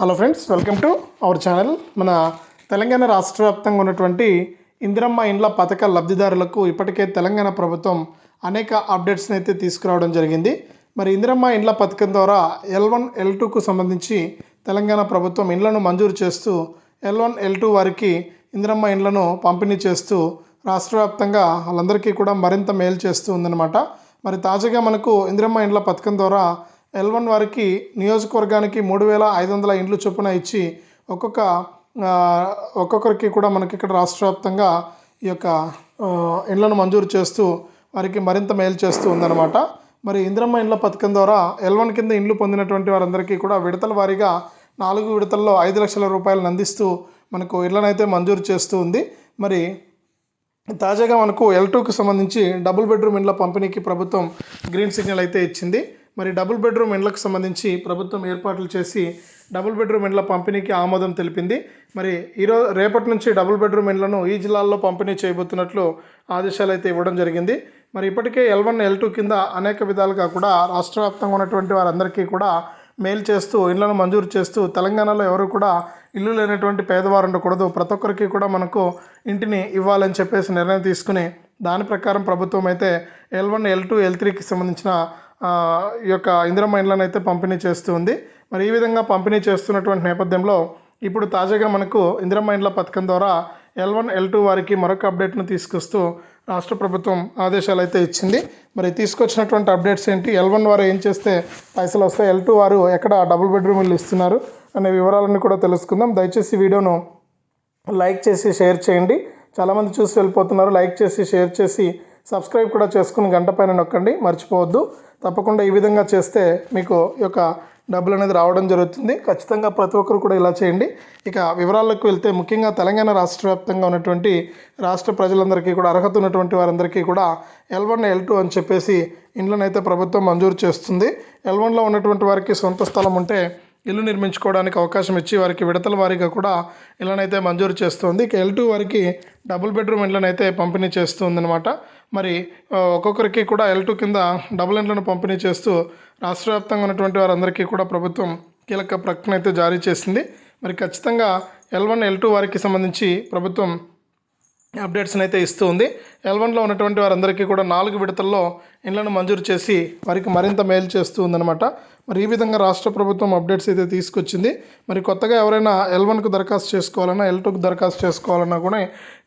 Hello friends welcome to our channel మన తెలంగాణ రాష్ట్ర వ్యాప్తంగా ఉన్నటువంటి ఇందిరమ్మ ఇండ్ల పథక లబ్ధిదారులకు ఇప్పటికే తెలంగాణ ప్రభుత్వం అనేక అప్డేట్స్ని అయితే తీసుకురావడం జరిగింది. మరి ఇందిరమ్మ ఇండ్ల పథకం ద్వారా ఎల్ వన్ ఎల్ టూకు సంబంధించి తెలంగాణ ప్రభుత్వం ఇండ్లను మంజూరు చేస్తూ ఎల్ వన్ ఎల్ టూ వారికి ఇందిరమ్మ ఇండ్లను పంపిణీ చేస్తూ రాష్ట్ర వ్యాప్తంగా వాళ్ళందరికీ కూడా మరింత మేలు చేస్తూ ఉందన్నమాట. మరి తాజాగా మనకు ఇందిరమ్మ ఇండ్ల పథకం ద్వారా ఎల్ వన్ వారికి నియోజకవర్గానికి మూడు వేల ఐదు వందల ఇండ్లు చొప్పున ఇచ్చి ఒక్కొక్క ఒక్కొక్కరికి కూడా మనకి ఇక్కడ రాష్ట్ర వ్యాప్తంగా ఈ యొక్క ఇండ్లను మంజూరు చేస్తూ వారికి మరింత మేలు చేస్తూ ఉందన్నమాట. మరి ఇందిరమ్మ ఇండ్ల పథకం ద్వారా ఎల్వన్ కింద ఇండ్లు పొందినటువంటి వారందరికీ కూడా విడతల వారీగా నాలుగు విడతల్లో ఐదు లక్షల రూపాయలను అందిస్తూ మనకు ఇళ్ళనైతే మంజూరు చేస్తూ ఉంది. మరి తాజాగా మనకు ఎల్ టూకి సంబంధించి డబుల్ బెడ్రూమ్ ఇండ్ల పంపిణీకి ప్రభుత్వం గ్రీన్ సిగ్నల్ అయితే ఇచ్చింది. మరి డబుల్ బెడ్రూమ్ ఇండ్లకు సంబంధించి ప్రభుత్వం ఏర్పాట్లు చేసి డబుల్ బెడ్రూమ్ ఇండ్ల పంపిణీకి ఆమోదం తెలిపింది. మరి ఈరోజు రేపటి నుంచి డబుల్ బెడ్రూమ్ ఇండ్లను ఈ జిల్లాల్లో పంపిణీ చేయబోతున్నట్లు ఆదేశాలు అయితే ఇవ్వడం జరిగింది. మరి ఇప్పటికే ఎల్ వన్ ఎల్ టూ కింద అనేక విధాలుగా కూడా రాష్ట్ర వ్యాప్తంగా ఉన్నటువంటి వారందరికీ కూడా మేలు చేస్తూ ఇళ్ళను మంజూరు చేస్తూ తెలంగాణలో ఎవరు కూడా ఇల్లు లేనటువంటి పేదవారు ఉండకూడదు. ప్రతి ఒక్కరికి కూడా మనకు ఇంటిని ఇవ్వాలని చెప్పేసి నిర్ణయం తీసుకుని దాని ప్రకారం ప్రభుత్వం అయితే L one L two L త్రీకి సంబంధించిన ఈ యొక్క ఇందిరమ్మ ఇండ్లను అయితే పంపిణీ చేస్తూ ఉంది మరి ఈ విధంగా పంపిణీ చేస్తున్నటువంటి నేపథ్యంలో ఇప్పుడు తాజాగా మనకు ఇందిరమ్మ ఇండ్ల పథకం ద్వారా ఎల్ వన్ ఎల్ టూ వారికి మరొక అప్డేట్ను తీసుకొస్తూ రాష్ట్ర ప్రభుత్వం ఆదేశాలు అయితే ఇచ్చింది. మరి తీసుకొచ్చినటువంటి అప్డేట్స్ ఏంటి? ఎల్ వన్ వారు ఏం చేస్తే పైసలు వస్తాయి? ఎల్ టూ వారు ఎక్కడ డబుల్ బెడ్రూమ్ ఇల్లు ఇస్తున్నారు? అనే వివరాలన్నీ కూడా తెలుసుకుందాం. దయచేసి వీడియోను లైక్ చేసి షేర్ చేయండి. చాలామంది చూసి వెళ్ళిపోతున్నారు. లైక్ చేసి షేర్ చేసి సబ్స్క్రైబ్ కూడా చేసుకుని గంట పైన నొక్కండి మర్చిపోవద్దు. తప్పకుండా ఈ విధంగా చేస్తే మీకు ఈ యొక్క డబ్బులు అనేది రావడం జరుగుతుంది. ఖచ్చితంగా ప్రతి ఒక్కరు కూడా ఇలా చేయండి. ఇక వివరాలకు వెళ్తే ముఖ్యంగా తెలంగాణ రాష్ట్ర వ్యాప్తంగా ఉన్నటువంటి రాష్ట్ర ప్రజలందరికీ కూడా అర్హత ఉన్నటువంటి వారందరికీ కూడా ఎల్ వన్ ఎల్ టూ అని చెప్పేసి ఇండ్లనైతే ప్రభుత్వం మంజూరు చేస్తుంది. ఎల్ వన్లో ఉన్నటువంటి వారికి సొంత స్థలం ఉంటే ఇల్లు నిర్మించుకోవడానికి అవకాశం ఇచ్చి వారికి విడతల వారీగా కూడా ఇళ్ళనైతే మంజూరు చేస్తుంది. ఇక ఎల్ టూ వారికి డబుల్ బెడ్రూమ్ ఇళ్ళనైతే పంపిణీ చేస్తుందన్నమాట. మరి ఒక్కొక్కరికి కూడా ఎల్ టూ కింద డబుల్ ఇండ్లను పంపిణీ చేస్తూ రాష్ట్ర వ్యాప్తంగా ఉన్నటువంటి వారందరికీ కూడా ప్రభుత్వం కీలక ప్రకటన అయితే జారీ చేసింది. మరి ఖచ్చితంగా ఎల్ వన్ ఎల్ టూ వారికి సంబంధించి ప్రభుత్వం అప్డేట్స్ని అయితే ఇస్తూ ఉంది ఎల్ వన్లో ఉన్నటువంటి వారందరికీ కూడా నాలుగు విడతల్లో ఇండ్లను మంజూరు చేసి వారికి మరింత మేలు చేస్తూ ఉందన్నమాట. మరి ఈ విధంగా రాష్ట్ర ప్రభుత్వం అప్డేట్స్ అయితే తీసుకొచ్చింది. మరి కొత్తగా ఎవరైనా ఎల్ వన్కు దరఖాస్తు చేసుకోవాలన్నా ఎల్ టూకు దరఖాస్తు చేసుకోవాలన్నా కూడా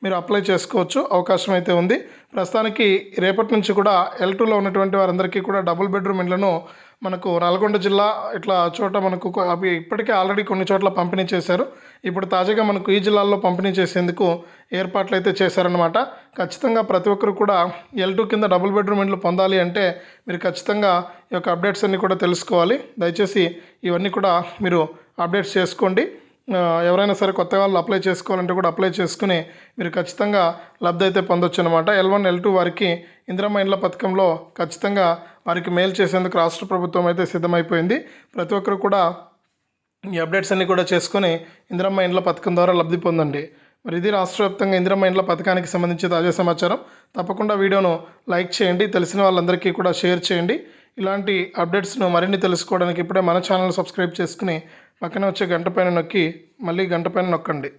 మీరు అప్లై చేసుకోవచ్చు. అవకాశం అయితే ఉంది. ప్రస్తుతానికి రేపటి నుంచి కూడా ఎల్ టూలో ఉన్నటువంటి వారందరికీ కూడా డబుల్ బెడ్రూమ్ ఇండ్లను మనకు నల్గొండ జిల్లా ఇట్లా చోట మనకు అవి ఇప్పటికే ఆల్రెడీ కొన్ని చోట్ల పంపిణీ చేశారు. ఇప్పుడు తాజాగా మనకు ఈ జిల్లాల్లో పంపిణీ చేసేందుకు ఏర్పాట్లు అయితే చేశారనమాట ఖచ్చితంగా ప్రతి ఒక్కరు కూడా ఎల్ టూ కింద డబుల్ బెడ్రూమ్ ఇండ్లు పొందాలి అంటే మీరు ఖచ్చితంగా ఈ యొక్క అప్డేట్స్ అన్నీ కూడా తెలుసుకోవాలి. దయచేసి ఇవన్నీ కూడా మీరు అప్డేట్స్ చేసుకోండి. ఎవరైనా సరే కొత్త వాళ్ళు అప్లై చేసుకోవాలంటే కూడా అప్లై చేసుకుని మీరు ఖచ్చితంగా లబ్ధి అయితే పొందొచ్చు అనమాట ఎల్ వన్ ఎల్ టూ వారికి ఇందిరమ్మ ఇండ్ల పథకంలో ఖచ్చితంగా వారికి మేలు చేసేందుకు రాష్ట్ర ప్రభుత్వం అయితే సిద్ధమైపోయింది. ప్రతి ఒక్కరు కూడా ఈ అప్డేట్స్ అన్నీ కూడా చేసుకొని ఇందిరమ్మ ఇండ్ల పథకం ద్వారా లబ్ధి పొందండి. మరి ఇది రాష్ట్ర వ్యాప్తంగా ఇందిరమ్మ ఇండ్ల పథకానికి సంబంధించి తాజా సమాచారం. తప్పకుండా వీడియోను లైక్ చేయండి తెలిసిన వాళ్ళందరికీ కూడా షేర్ చేయండి. ఇలాంటి అప్డేట్స్ను మరిన్ని తెలుసుకోవడానికి ఇప్పుడే మన ఛానల్ సబ్స్క్రైబ్ చేసుకుని పక్కన వచ్చే గంట పైన నొక్కి మళ్ళీ గంట పైన నొక్కండి.